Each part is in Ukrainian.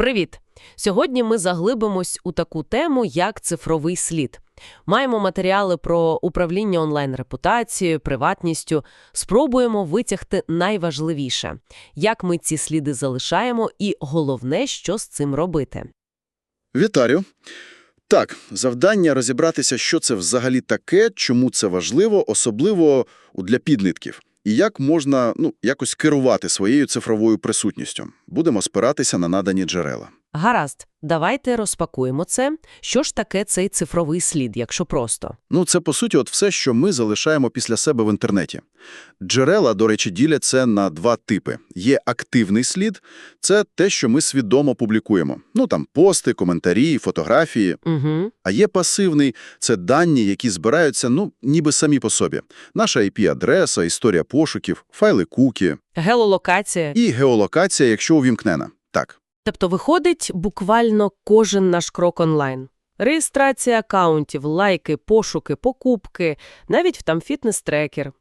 Привіт! Сьогодні ми заглибимось у таку тему, як цифровий слід. Маємо матеріали про управління онлайн-репутацією, приватністю. Спробуємо витягти найважливіше – як ми ці сліди залишаємо і, головне, що з цим робити. Вітаю. Так, завдання розібратися, що це взагалі таке, чому це важливо, особливо для підлітків, і як можна ну, якось керувати своєю цифровою присутністю. Будемо спиратися на надані джерела. Гаразд, давайте розпакуємо це. Що ж таке цей цифровий слід, якщо просто? Ну, це, по суті, от все, що ми залишаємо після себе в інтернеті. Джерела, до речі, діляться на два типи. Є активний слід – це те, що ми свідомо публікуємо. Ну, там, пости, коментарі, фотографії. Угу. А є пасивний – це дані, які збираються, ну, ніби самі по собі. Наша IP-адреса, історія пошуків, файли кукі Геолокація. і геолокація, якщо увімкнена. Тобто виходить буквально кожен наш крок онлайн. Реєстрація акаунтів, лайки, пошуки, покупки, навіть там фітнес-трекер.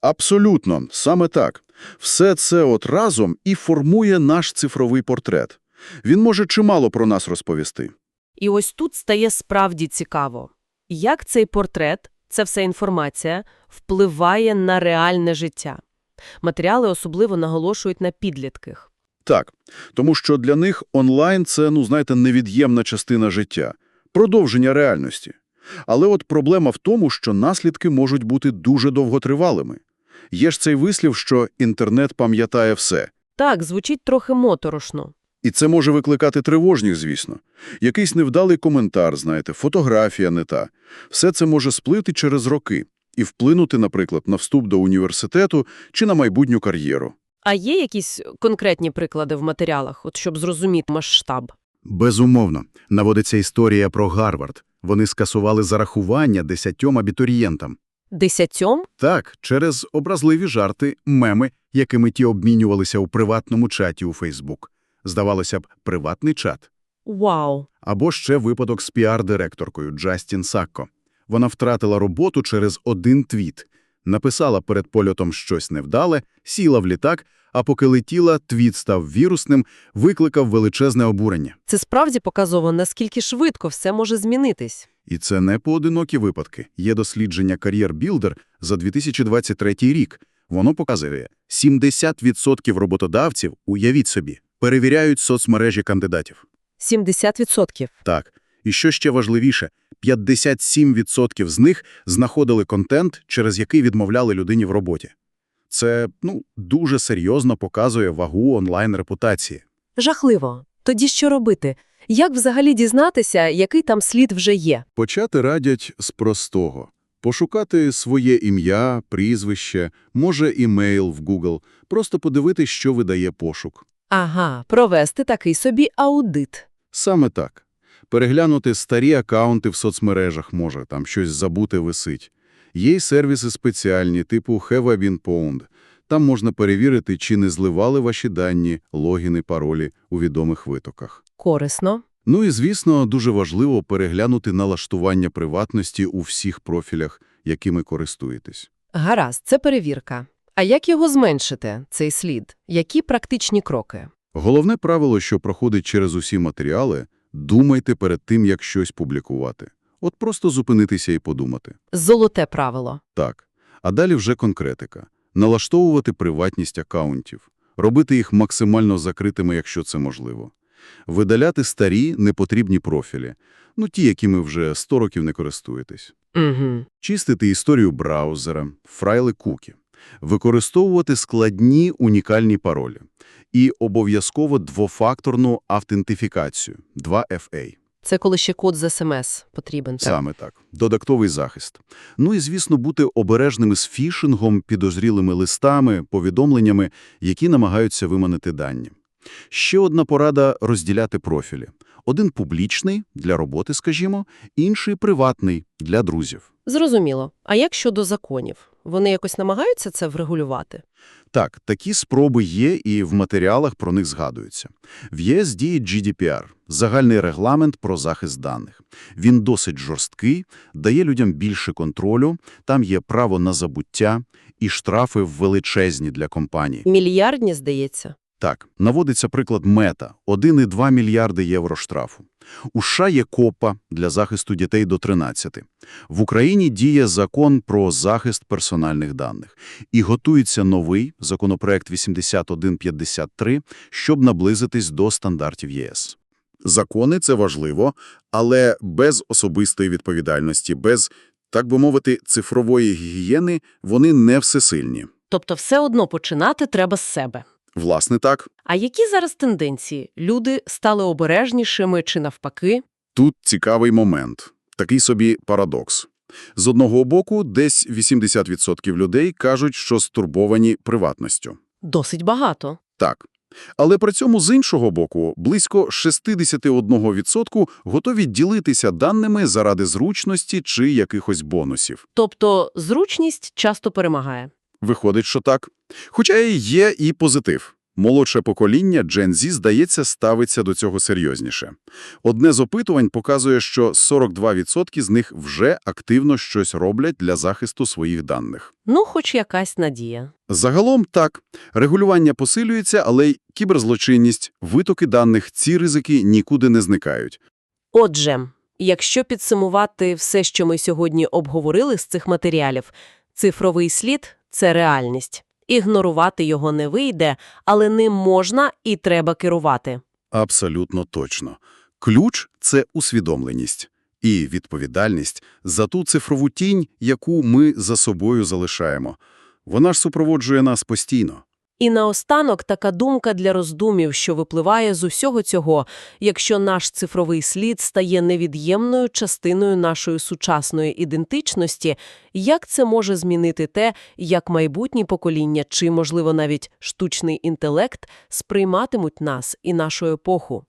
Абсолютно, саме так. Все це от разом і формує наш цифровий портрет. Він може чимало про нас розповісти. І ось тут стає справді цікаво. Як цей портрет, це вся інформація, впливає на реальне життя. Матеріали особливо наголошують на підлітках. Так, тому що для них онлайн – це, ну, знаєте, невід'ємна частина життя, продовження реальності. Але от проблема в тому, що наслідки можуть бути дуже довготривалими. Є ж цей вислів, що інтернет пам'ятає все. Так, звучить трохи моторошно. І це може викликати тривожність, звісно. Якийсь невдалий коментар, знаєте, фотографія не та. Все це може сплити через роки і вплинути, наприклад, на вступ до університету чи на майбутню кар'єру. А є якісь конкретні приклади в матеріалах, от щоб зрозуміти масштаб? Безумовно. Наводиться історія про Гарвард. Вони скасували зарахування десятьом абітурієнтам. Десятьом? Так, через образливі жарти, меми, якими ті обмінювалися у приватному чаті у Фейсбук. Здавалося б, приватний чат. Вау! Або ще випадок з піар-директоркою Джастін Сакко. Вона втратила роботу через один твіт. Написала перед польотом щось невдале, сіла в літак, а поки летіла, твіт став вірусним, викликав величезне обурення. Це справді показово, наскільки швидко все може змінитись. І це не поодинокі випадки. Є дослідження Career Builder за 2023 рік. Воно показує, 70% роботодавців, уявіть собі, перевіряють соцмережі кандидатів. 70%. Так. І що ще важливіше, 57% з них знаходили контент, через який відмовляли людині в роботі. Це, ну, дуже серйозно показує вагу онлайн-репутації. Жахливо. Тоді що робити? Як взагалі дізнатися, який там слід вже є? Почати радять з простого. Пошукати своє ім'я, прізвище, може імейл в Google, просто подивитись, що видає пошук. Ага, провести такий собі аудит. Саме так. Переглянути старі акаунти в соцмережах може, там щось забути висить. Є й сервіси спеціальні, типу Have I Been Pwned. Там можна перевірити, чи не зливали ваші дані, логіни, паролі у відомих витоках. Корисно. Ну і, звісно, дуже важливо переглянути налаштування приватності у всіх профілях, якими користуєтесь. Гаразд, це перевірка. А як його зменшити, цей слід? Які практичні кроки? Головне правило, що проходить через усі матеріали – думайте перед тим, як щось публікувати. От просто зупинитися і подумати. Золоте правило. Так. А далі вже конкретика. Налаштовувати приватність акаунтів. Робити їх максимально закритими, якщо це можливо. Видаляти старі, непотрібні профілі. Ну, ті, якими вже 100 років не користуєтесь. Угу. Чистити історію браузера, файли кукі. Використовувати складні унікальні паролі. І обов'язково двофакторну автентифікацію – 2FA. Це коли ще код з СМС потрібен. Так? Саме так. Додатковий захист. Ну і, звісно, бути обережними з фішингом, підозрілими листами, повідомленнями, які намагаються виманити дані. Ще одна порада – розділяти профілі. Один публічний, для роботи, скажімо, інший приватний, для друзів. Зрозуміло. А як щодо законів? Вони якось намагаються це врегулювати? Так, такі спроби є і в матеріалах про них згадуються. В ЄС діє GDPR – загальний регламент про захист даних. Він досить жорсткий, дає людям більше контролю, там є право на забуття і штрафи величезні для компаній. Мільярдні, здається. Так, наводиться приклад Мета – 1,2 мільярди євро штрафу. У США є КОПА для захисту дітей до 13. В Україні діє закон про захист персональних даних. І готується новий законопроект 8153, щоб наблизитись до стандартів ЄС. Закони – це важливо, але без особистої відповідальності, без, так би мовити, цифрової гігієни вони не всесильні. Тобто все одно починати треба з себе. Власне так. А які зараз тенденції? Люди стали обережнішими чи навпаки? Тут цікавий момент. Такий собі парадокс. З одного боку, десь 80% людей кажуть, що стурбовані приватністю. Досить багато. Так. Але при цьому з іншого боку, близько 61% готові ділитися даними заради зручності чи якихось бонусів. Тобто зручність часто перемагає. Виходить, що так. Хоча і є і позитив. Молодше покоління Gen Z, здається, ставиться до цього серйозніше. Одне з опитувань показує, що 42% з них вже активно щось роблять для захисту своїх даних. Ну, хоч якась надія. Загалом так, регулювання посилюється, але й кіберзлочинність, витоки даних, ці ризики нікуди не зникають. Отже, якщо підсумувати все, що ми сьогодні обговорили з цих матеріалів, цифровий слід – це реальність. Ігнорувати його не вийде, але ним можна і треба керувати. Абсолютно точно. Ключ – це усвідомленість і відповідальність за ту цифрову тінь, яку ми за собою залишаємо. Вона ж супроводжує нас постійно. І наостанок така думка для роздумів, що випливає з усього цього, якщо наш цифровий слід стає невід'ємною частиною нашої сучасної ідентичності, як це може змінити те, як майбутні покоління чи, можливо, навіть штучний інтелект сприйматимуть нас і нашу епоху?